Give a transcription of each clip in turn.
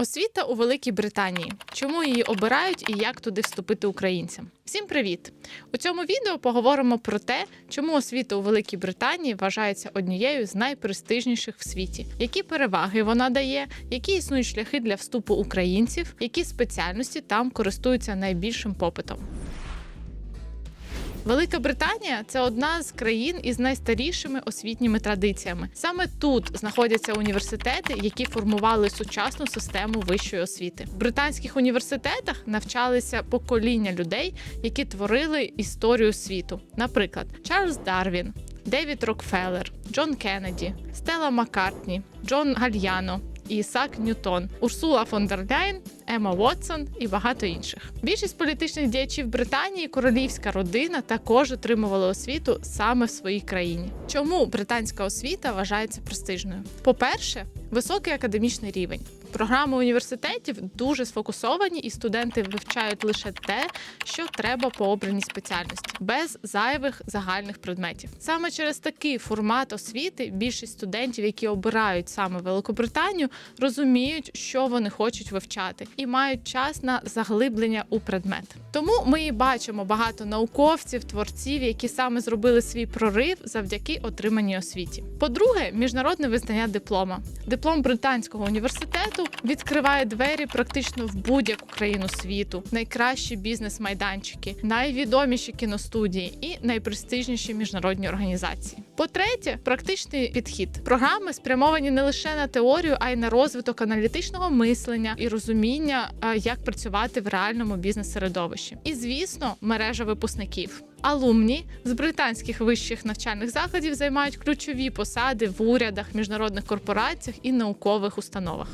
Освіта у Великій Британії. Чому її обирають і як туди вступити українцям? Всім привіт! У цьому відео поговоримо про те, чому освіта у Великій Британії вважається однією з найпрестижніших в світі, які переваги вона дає, які існують шляхи для вступу українців, які спеціальності там користуються найбільшим попитом. Велика Британія це одна з країн із найстарішими освітніми традиціями. Саме тут знаходяться університети, які формували сучасну систему вищої освіти. В британських університетах навчалися покоління людей, які творили історію світу. Наприклад, Чарльз Дарвін, Девід Рокфеллер, Джон Кеннеді, Стелла Маккартні, Джон Гальяно. Ісак Ньютон, Урсула фон дер Ляйн, Ема Вотсон і багато інших. Більшість політичних діячів Британії, королівська родина також отримували освіту саме в своїй країні. Чому британська освіта вважається престижною? По-перше, високий академічний рівень. Програми університетів дуже сфокусовані, і студенти вивчають лише те, що треба по обраній спеціальності, без зайвих загальних предметів. Саме через такий формат освіти більшість студентів, які обирають саме Великобританію, розуміють, що вони хочуть вивчати, і мають час на заглиблення у предмет. Тому ми і бачимо багато науковців, творців, які саме зробили свій прорив завдяки отриманій освіті. По-друге, міжнародне визнання диплома. Диплом британського університету відкриває двері практично в будь-яку країну світу, найкращі бізнес-майданчики, найвідоміші кіностудії і найпрестижніші міжнародні організації. По-третє, практичний підхід. Програми спрямовані не лише на теорію, а й на розвиток аналітичного мислення і розуміння, е, як працювати в реальному бізнес-середовищі. І звісно, мережа випускників. Алумні з британських вищих навчальних закладів займають ключові посади в урядах, міжнародних корпораціях і наукових установах.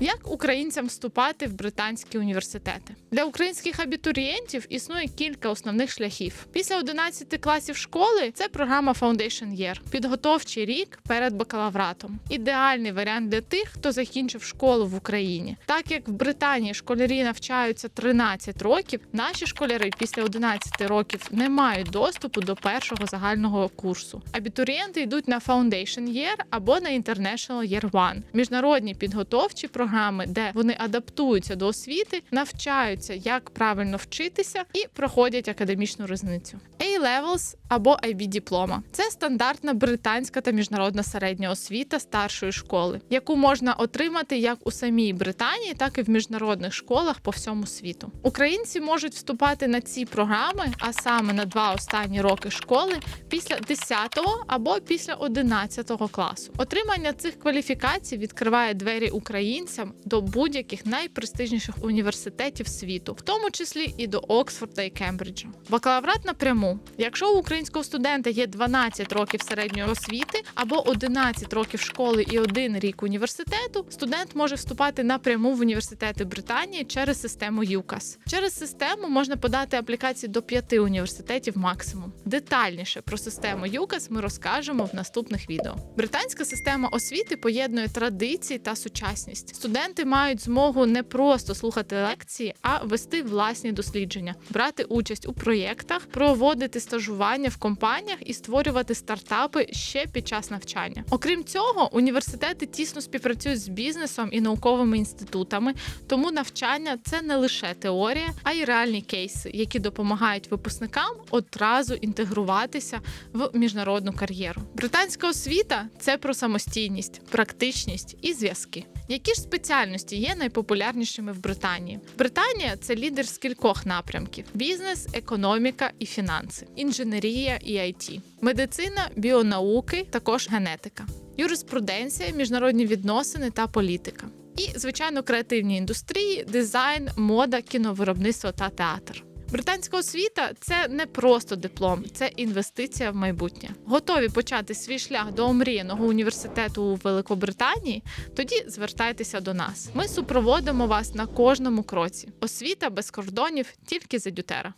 Як українцям вступати в британські університети для українських абітурієнтів існує кілька основних шляхів. Після 11 класів школи це програма Foundation Year – підготовчий рік перед бакалавратом. Ідеальний варіант для тих, хто закінчив школу в Україні. Так як в Британії школярі навчаються 13 років, наші школяри після 11 років не мають доступу до першого загального курсу. Абітурієнти йдуть на Foundation Year або на International Year One – міжнародні підготовчі програми програми, де вони адаптуються до освіти, навчаються, як правильно вчитися, і проходять академічну різницю. A-Levels або IB диплома це стандартна британська та міжнародна середня освіта старшої школи, яку можна отримати як у самій Британії, так і в міжнародних школах по всьому світу. Українці можуть вступати на ці програми, а саме на два останні роки школи після 10 або після 11 класу. Отримання цих кваліфікацій відкриває двері українцям до будь-яких найпрестижніших університетів світу, в тому числі і до Оксфорда і Кембриджа. Бакалаврат напряму. Якщо у українського студента є 12 років середньої освіти або 11 років школи і один рік університету, студент може вступати напряму в університети Британії через систему ЮКАС. Через систему можна подати аплікації до п'яти університетів максимум. Детальніше про систему ЮКАС ми розкажемо в наступних відео. Британська система освіти поєднує традиції та сучасність. Студенти мають змогу не просто слухати лекції, а вести власні дослідження, брати участь у проєктах, проводити стажування в компаніях і створювати стартапи ще під час навчання. Окрім цього, університети тісно співпрацюють з бізнесом і науковими інститутами, тому навчання це не лише теорія, а й реальні кейси, які допомагають випускникам одразу інтегруватися в міжнародну кар'єру. Британська освіта це про самостійність, практичність і зв'язки. Які ж спеціальності є найпопулярнішими в Британії? Британія це лідер з кількох напрямків: бізнес, економіка і фінанси, інженерія і IT, медицина, біонауки, також генетика, юриспруденція, міжнародні відносини та політика. І, звичайно, креативні індустрії, дизайн, мода, кіновиробництво та театр. Британська освіта це не просто диплом, це інвестиція в майбутнє. Готові почати свій шлях до омріяного університету у Великобританії? Тоді звертайтеся до нас. Ми супроводимо вас на кожному кроці. Освіта без кордонів тільки за дютера.